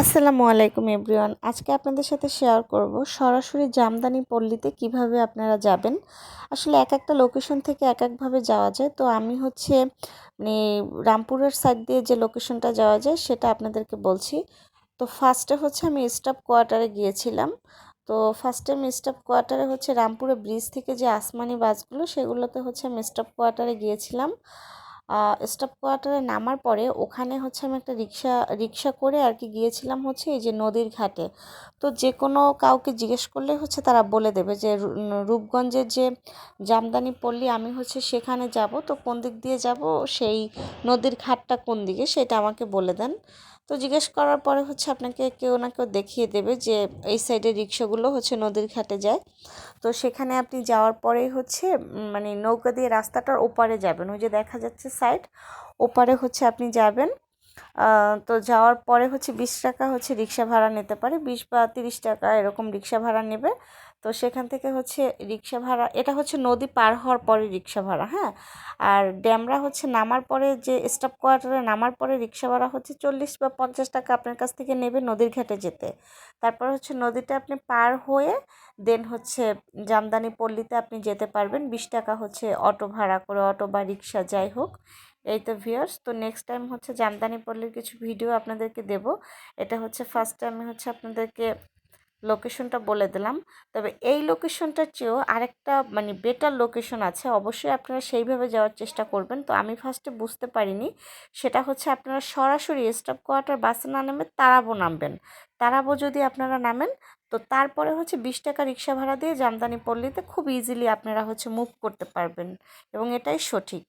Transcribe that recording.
আসসালামু আলাইকুম এভরিওয়ান। আজকে আপনাদের সাথে শেয়ার করব সরাসরি জামদানি পল্লীতে কীভাবে আপনারা যাবেন। আসলে এক একটা লোকেশন থেকে এক একভাবে যাওয়া যায়। তো আমি হচ্ছে মানে রামপুরের সাইড দিয়ে যে লোকেশনটা যাওয়া যায় সেটা আপনাদেরকে বলছি। তো ফার্স্টে হচ্ছে আমি স্টাফ কোয়ার্টারে গিয়েছিলাম। তো ফার্স্টে আমি স্টাফ কোয়ার্টারে হচ্ছে রামপুরে ব্রিজ থেকে যে আসমানি বাসগুলো, সেগুলোতে হচ্ছে আমি স্টাফ কোয়ার্টারে গিয়েছিলাম। স্টাফ কোয়ার্টারে নামার পরে ওখানে হচ্ছে আমি একটা রিক্সা রিক্সা করে আর কি গিয়েছিলাম হচ্ছে এই যে নদীর ঘাটে। তো যে কোনো কাউকে জিজ্ঞেস করলে হচ্ছে তারা বলে দেবে যে রূপগঞ্জের যে জামদানি পল্লী আমি হচ্ছে সেখানে যাব। তো কোন দিক দিয়ে যাব? সেই নদীর ঘাটটা কোন দিকে? সেটা আমাকে বলে দেন। তো জিজ্ঞেস করার পরে হচ্ছে আপনাকে কেউ না কেউ দেখিয়ে দেবে যে এই সাইডে রিক্সাগুলো হচ্ছে নদীর ঘাটে যায়। তো সেখানে আপনি যাওয়ার পরেই হচ্ছে মানে নৌকা দিয়ে রাস্তাটার ওপারে যাবেন। ওই যে দেখা যাচ্ছে সাইড, ওপারে হচ্ছে আপনি যাবেন। তো যাওয়ার পরে হচ্ছে বিশ টাকা হচ্ছে রিক্সা ভাড়া নিতে পারে। বিশ বা তিরিশ টাকা এরকম রিক্সা ভাড়া নেবে। তো সেখান থেকে হচ্ছে রিক্সা ভাড়া, এটা হচ্ছে নদী পার হওয়ার পরে রিক্সা ভাড়া হ্যাঁ? আর ড্যামরা হচ্ছে নামার পরে যে স্টাফ কোয়ার্টারে নামার পরে রিক্সা ভাড়া হচ্ছে চল্লিশ বা পঞ্চাশ টাকা আপনার কাছ থেকে নেবে নদীর ঘাটে যেতে। তারপর হচ্ছে নদীটা আপনি পার হয়ে দেন হচ্ছে জামদানি পল্লীতে আপনি যেতে পারবেন। বিশ টাকা হচ্ছে অটো ভাড়া করে, অটো বা রিক্সা যাই হোক। এই তো ভিউয়ার্স তো নেক্সট টাইম হচ্ছে জামদানি পল্লীর কিছু ভিডিও আপনাদেরকে দেব। এটা হচ্ছে ফার্স্ট টাইম হচ্ছে আপনাদেরকে লোকেশনটা বলে দিলাম। তবে এই লোকেশনটার চেয়েও আরেকটা মানে বেটার লোকেশন আছে। অবশ্যই আপনারা সেইভাবে যাওয়ার চেষ্টা করবেন। তো আমি ফার্স্টে বুঝতে পারিনি। সেটা হচ্ছে আপনারা সরাসরি স্টাফ কোয়ার্টার বাসে না নেমে তারাবো নামবেন। তারাবো যদি আপনারা নামেন, তো তারপরে হচ্ছে বিশ টাকা রিক্সা ভাড়া দিয়ে জামদানি পল্লীতে খুব ইজিলি আপনারা হচ্ছে মুভ করতে পারবেন। এবং এটাই সঠিক।